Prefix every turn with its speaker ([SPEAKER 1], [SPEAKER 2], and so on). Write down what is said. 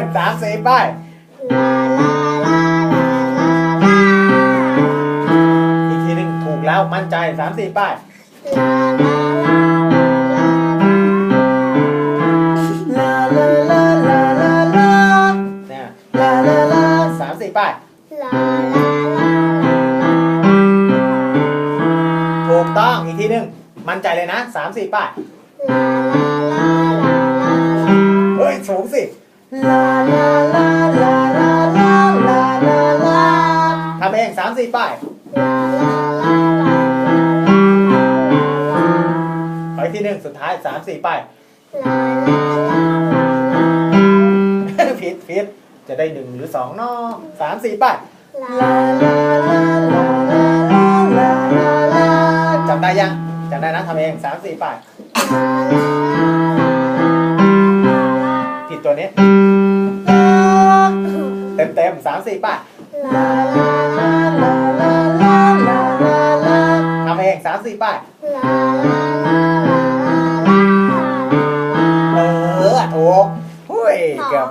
[SPEAKER 1] งสามสี่ป้าย
[SPEAKER 2] ลาลาลาลาลาลา
[SPEAKER 1] อีกทีหนึ่งถูกแล้วมั่นใจสามสี่ป้าย
[SPEAKER 2] ลาลาลาลา
[SPEAKER 3] ลาลา
[SPEAKER 1] เนี่ย
[SPEAKER 3] ลาลาลา
[SPEAKER 1] สามสี่ป้ายถูกต้องอีกทีหนึ่งมั่นใจเลยนะสามสี่ป้าย
[SPEAKER 2] ลา ลาลาลาลา
[SPEAKER 3] ลาลาลาลาลา
[SPEAKER 1] ทำเองสามสี่ป้ายขออีกทีหนึ่งสุดท้ายสามสี่ป้ายผิดผิดจะได้หนึ่งหรือสองเนอะสามสี่ป้าย
[SPEAKER 2] ลา
[SPEAKER 3] ลาลาลาลาลาลาลา
[SPEAKER 1] จำได้ยังจำได้นะทำเองสามสี่ป้ายผิีตัวนี้ เต็มเต็มสามสี่ป่ะทำเองสามสี่ป่ะเออถูกหุ้ย
[SPEAKER 2] เกือบ